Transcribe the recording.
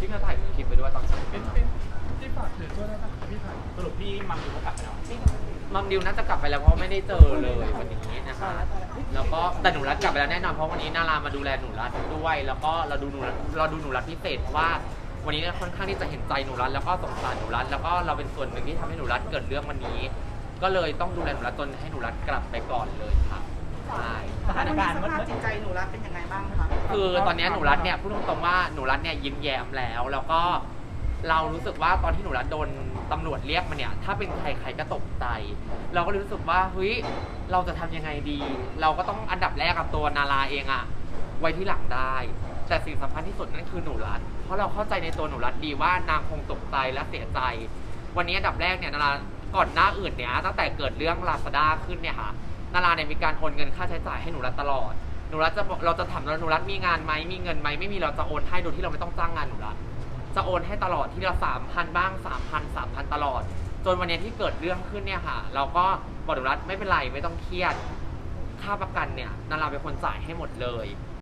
ซึ่งเราถ่ายคลิปไปด้วยตอนสมัยเป็นเป็นที่ฝากถือช่วยได้ปะพี่ถ่ายสรุปพี่มัมดิวก็กลับไปแล้วมัมดิวน่าจะกลับไปแล้วเพราะไม่ได้เจอเลยวันนี้นะคะแล้วก็แต่หนูรัตกลับไปแล้วแน่นอนเพราะวันนี้นารามาดูแลหนูรัตด้วย แล้วก็เราดูหนูเราดูหนูรัตพิเศษเพราะว่าวันนี้ค่อนข้างที่จะเห็นใจหนูรัตแล้วก็สงสารหนูรัตแล้วก็เราเป็นส่วนหนึ่งที่ทำให้หนูรัตเกิดเรื่องวันนี้ ก็เลยต้องดูแลหนูรัตจนให้หนูรัตกลับไปก่อนเลยค่ะ ใช่สถานการณ์สเมื่อภาพจิตใจหนูรัฐเป็นยังไงบ้างคะคือตอนนี้หนูรัดเนี่ยพูดตรงๆว่าหนูรัดเนี่ยยิ้มแย้มแล้ว แล้วก็เรารู้สึกว่าตอนที่หนูรัดโดนตำรวจเรียกมาเนี่ย ถ้าเป็นใครใครก็ตกใจ เราก็รู้สึกว่าเฮ้ยเราจะทำยังไงดี เราก็ต้องอันดับแรกกับตัวนาราเองอะไว้ที่หลังได้ แต่สิ่งสำคัญที่สุดนั่นคือหนูรัดเพราะเราเข้าใจในตัวหนูรัดดีว่านางคงตกใจและเสียใจ วันนี้อันดับแรกเนี่ยนาราก่อนหน้าอื่นเนี่ยตั้งแต่เกิดเรื่องลาซาด้าขึ้นเนี่ยค่ะ นาราเนี่ยมีการโอนเงินค่าใช้จ่ายให้หนูรัดตลอด หนูรัตจะบอกเราจะถามว่าหนูรัตมีงานไหมมีเงินไหมไม่มีเราจะโอนให้โดยที่เราไม่ต้องจ้างงานหนูรัตจะโอนให้ตลอดที่ละสามพันบ้างสามพันสามพันตลอด จนวันนี้ที่เกิดเรื่องขึ้นเนี่ยค่ะ เราก็บอกหนูรัตไม่เป็นไรไม่ต้องเครียด ค่าประกันเนี่ยนาราเป็นคนจ่ายให้หมดเลย